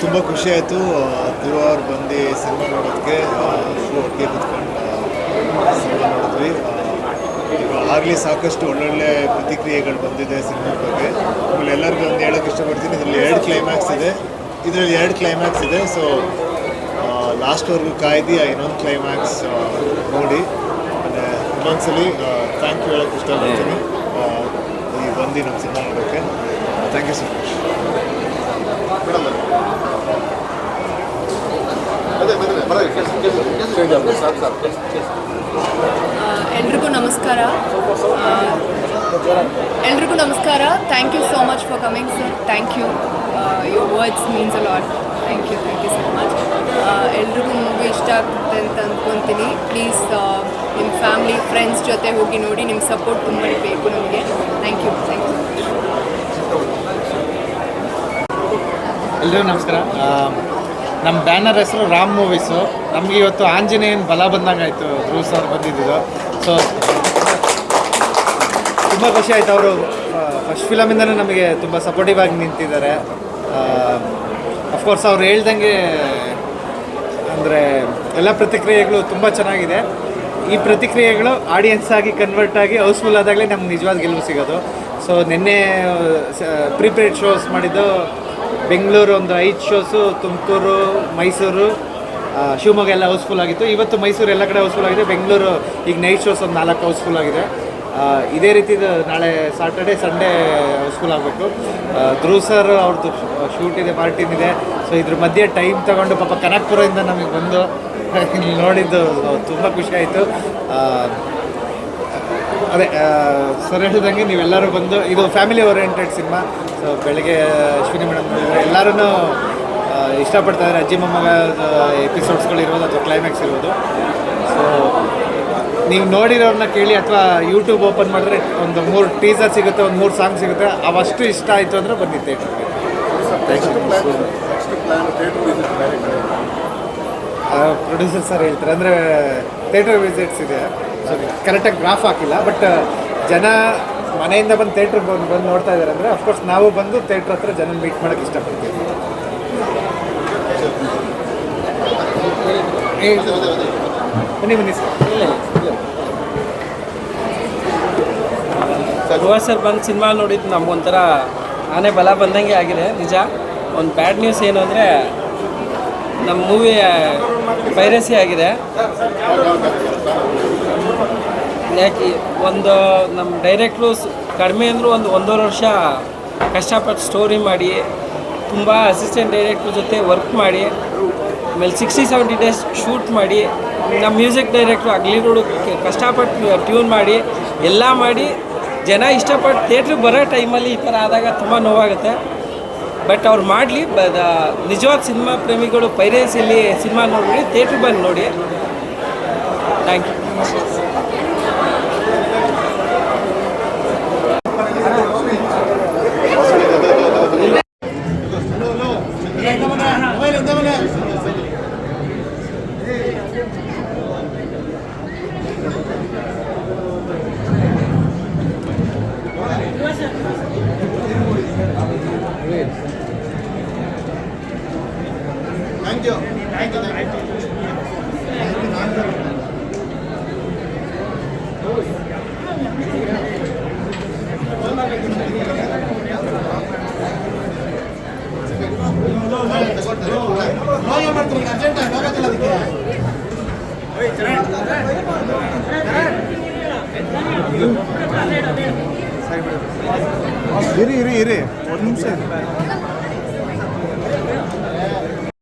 ತುಂಬ ಖುಷಿ ಆಯಿತು. ಧ್ರುವ ಅವ್ರು ಬಂದು ಸಿನಿಮಾ ನೋಡೋದಕ್ಕೆ ಒಟ್ಟಿಗೆ ಕುತ್ಕೊಂಡು ಸಿನಿಮಾ ನೋಡಿದ್ವಿ. ಆಗಲಿ ಸಾಕಷ್ಟು ಒಳ್ಳೊಳ್ಳೆ ಪ್ರತಿಕ್ರಿಯೆಗಳು ಬಂದಿದೆ ಸಿನಿಮಾ ಬಗ್ಗೆ. ಆಮೇಲೆ ಎಲ್ಲರಿಗೂ ಒಂದು ಹೇಳೋಕ್ಕೆ ಇಷ್ಟಪಡ್ತೀನಿ. ಇದರಲ್ಲಿ ಎರಡು ಕ್ಲೈಮ್ಯಾಕ್ಸ್ ಇದೆ. ಇದರಲ್ಲಿ ಎರಡು ಕ್ಲೈಮ್ಯಾಕ್ಸ್ ಇದೆ. ಸೊ ಲಾಸ್ಟ್ವರೆಗೂ ಕಾಯ್ದು ಇನ್ನೊಂದು ಕ್ಲೈಮ್ಯಾಕ್ಸ್ ನೋಡಿ. ಆಮೇಲೆ ಇನ್ನೊಂದ್ಸಲಿ ಥ್ಯಾಂಕ್ ಯು ಹೇಳೋಕ್ಕೆ ಇಷ್ಟಪಡ್ತೀನಿ. ಈ ಬಂದು ನಮ್ಮ ಸಿನಿಮಾ ನೋಡೋಕ್ಕೆ. ಥ್ಯಾಂಕ್ ಯು ಸೊ ಮಚ್ ಎಲ್ರಿಗೂ ನಮಸ್ಕಾರ. ಎಲ್ರಿಗೂ ನಮಸ್ಕಾರ. Thank you so much for coming sir thank you your words means a lot thank you thank you so much ಎಲ್ರಿಗೂ ಮೂವಿ ಇಷ್ಟ ಆಗುತ್ತೆ ಅಂತ ಅಂದ್ಕೊತೀನಿ ಪ್ಲೀಸ್ ನಿಮ್ಮ ಫ್ಯಾಮಿಲಿ ಫ್ರೆಂಡ್ಸ್ ಜೊತೆ ಹೋಗಿ ನೋಡಿ. ನಿಮ್ಮ ಸಪೋರ್ಟ್ ತುಂಬ ಬೇಕು ನಮಗೆ. ಥ್ಯಾಂಕ್ ಯು ಥ್ಯಾಂಕ್ ಯು ಎಲ್ರಿಗೂ ನಮಸ್ಕಾರ. ನಮ್ಮ ಬ್ಯಾನರ್ ಹೆಸರು ರಾಮ್ ಮೂವೀಸು. ನಮಗೆ ಇವತ್ತು ಆಂಜನೇಯನ ಬಲ ಬಂದಂಗಾಯಿತು. ಧ್ರುವ ಸರ್ ಬಂದಿದ್ದು ಸೊ ತುಂಬ ಖುಷಿ ಆಯಿತು ಅವರು ಫಸ್ಟ್ ಫಿಲಮಿಂದಲೂ ನಮಗೆ ತುಂಬ ಸಪೋರ್ಟಿವ್ ಆಗಿ ನಿಂತಿದ್ದಾರೆ. ಅಫ್ಕೋರ್ಸ್ ಅವ್ರು ಹೇಳ್ದಂಗೆ, ಅಂದರೆ ಎಲ್ಲ ಪ್ರತಿಕ್ರಿಯೆಗಳು ತುಂಬ ಚೆನ್ನಾಗಿದೆ. ಈ ಪ್ರತಿಕ್ರಿಯೆಗಳು ಆಡಿಯನ್ಸ್ ಆಗಿ ಕನ್ವರ್ಟ್ ಆಗಿ ಹೌಸ್ಫುಲ್ ಆದಾಗಲೇ ನಮ್ಗೆ ನಿಜವಾದ ಗೆಲುವು ಸಿಗೋದು. ಸೊ ನಿನ್ನೆ ಪ್ರಿಪೇರ್ಡ್ ಶೋಸ್ ಮಾಡಿದ್ದು ಬೆಂಗಳೂರು ಒಂದು ಐದು ಶೋಸು, ತುಮಕೂರು, ಮೈಸೂರು ಶಿವಮೊಗ್ಗ ಎಲ್ಲ ಹೌಸ್ಫುಲ್ ಆಗಿತ್ತು. ಇವತ್ತು ಮೈಸೂರು ಎಲ್ಲ ಕಡೆ ಹೌಸ್ಫುಲ್ ಆಗಿದೆ. ಬೆಂಗಳೂರು ಈಗ ನೈಟ್ ಶೋಸ್ ಒಂದು ನಾಲ್ಕು ಹೌಸ್ಫುಲ್ ಆಗಿದೆ. ಇದೇ ರೀತಿದು ನಾಳೆ ಸಾಟರ್ಡೆ ಸಂಡೇ ಹೌಸ್ಫುಲ್ ಆಗಬೇಕು. ಧ್ರುವ್ ಸರ್ ಅವ್ರದ್ದು ಶೂಟ್ ಇದೆ ಪಾರ್ಟಿನ್ ಇದೆ. ಸೊ ಇದ್ರ ಮಧ್ಯೆ ಟೈಮ್ ತಗೊಂಡು ಪಾಪ ಕನಕ್ಪುರದಿಂದ ನಮಗೆ ಬಂದು ನೋಡಿದ್ದು ತುಂಬ ಖುಷಿ ಆಯಿತು. ಅದೇ ಸರ್ ಹೇಳಿದಂಗೆ ನೀವೆಲ್ಲರೂ ಬಂದು, ಇದು ಫ್ಯಾಮಿಲಿ ಓರಿಯೆಂಟೆಡ್ ಸಿನಿಮಾ ಸೊ ಬೆಳಗ್ಗೆ ಅಶ್ವಿನಿ ಮೇಡಮ್ ಎಲ್ಲರೂ ಇಷ್ಟಪಡ್ತಾ ಇದ್ದಾರೆ ಅಜ್ಜಿ ಮೊಮ್ಮಗ ಎಪಿಸೋಡ್ಸ್ಗಳು ಇರ್ಬೋದು ಅಥವಾ ಕ್ಲೈಮ್ಯಾಕ್ಸ್ ಇರ್ಬೋದು. ಸೊ ನೀವು ನೋಡಿರೋರನ್ನ ಕೇಳಿ ಅಥವಾ ಯೂಟ್ಯೂಬ್ ಓಪನ್ ಮಾಡಿದ್ರೆ ಒಂದು ಮೂರು ಟೀಸರ್ ಸಿಗುತ್ತೆ ಒಂದು ಮೂರು ಸಾಂಗ್ ಸಿಗುತ್ತೆ. ಅವಷ್ಟು ಇಷ್ಟ ಆಯಿತು ಅಂದರೆ ಬನ್ನಿ ಥಿಯೇಟ್ರಿಗೆ ಪ್ರೊಡ್ಯೂಸರ್ ಸರ್ ಹೇಳ್ತಾರೆ. ಅಂದರೆ ಥಿಯೇಟರ್ ವಿಸಿಟ್ಸ್ ಇದೆ. ಸೊ ಕರೆಕ್ಟಾಗಿ ಗ್ರಾಫ್ ಹಾಕಿಲ್ಲ ಬಟ್ ಜನ ಮನೆಯಿಂದ ಬಂದು ಥಿಯೇಟ್ರಿಗೆ ಬಂದು ಬಂದು ನೋಡ್ತಾ ಇದ್ದಾರೆ ಅಂದರೆ ಅಫ್ಕೋರ್ಸ್ ನಾವು ಬಂದು ಥಿಯೇಟ್ರ್ ಹತ್ರ ಜನ ಮೀಟ್ ಮಾಡೋಕ್ಕೆ ಇಷ್ಟಪಡ್ತೀವಿ. ಬನ್ನಿ ಬನ್ನಿ ಸರ್ ಸರ್ ಬಂದು ಸಿನಿಮಾ ನೋಡಿದ್ದು ನಮಗೊಂಥರ ಆನೆ ಬಲ ಬಂದಂಗೆ ಆಗಿದೆ, ನಿಜ. ಒಂದು ಬ್ಯಾಡ್ ನ್ಯೂಸ್ ಏನು ಅಂದರೆ, ನಮ್ಮ ಮೂವಿ ಪೈರಸಿ ಆಗಿದೆ. ಯಾಕೆ ಒಂದು ನಮ್ಮ ಡೈರೆಕ್ಟ್ರು ಕಡಿಮೆ ಅಂದರೂ ಒಂದು ಒಂದೂವರೆ ವರ್ಷ ಕಷ್ಟಪಟ್ಟು ಸ್ಟೋರಿ ಮಾಡಿ, ತುಂಬ ಅಸಿಸ್ಟೆಂಟ್ ಡೈರೆಕ್ಟ್ರ್ ಜೊತೆ ವರ್ಕ್ ಮಾಡಿ, ಆಮೇಲೆ ಸಿಕ್ಸ್ಟಿ ಸೆವೆಂಟಿ ಡೇಸ್ ಶೂಟ್ ಮಾಡಿ, ನಮ್ಮ ಮ್ಯೂಸಿಕ್ ಡೈರೆಕ್ಟ್ರು ಅಗ್ಲಿಗಳು ಕಷ್ಟಪಟ್ಟು ಟ್ಯೂನ್ ಮಾಡಿ, ಎಲ್ಲ ಮಾಡಿ, ಜನ ಇಷ್ಟಪಟ್ಟು ಥಿಯೇಟ್ರಿಗೆ ಬರೋ ಟೈಮಲ್ಲಿ ಈ ಥರ ಆದಾಗ ತುಂಬ ನೋವಾಗುತ್ತೆ. ಬಟ್ ಅವ್ರು ಮಾಡಲಿ, ಬ ನಿಜವಾದ ಸಿನಿಮಾ ಪ್ರೇಮಿಗಳು ಪೈರೇಸಿಯಲ್ಲಿ ಸಿನಿಮಾ ನೋಡಿ ಥಿಯೇಟ್ರಿಗೆ ಬಂದು ನೋಡಿ. Thank you. தேங்க்யூ தேங்க்யூ இரு இரு இரு. ஒரு நிமிஷம்.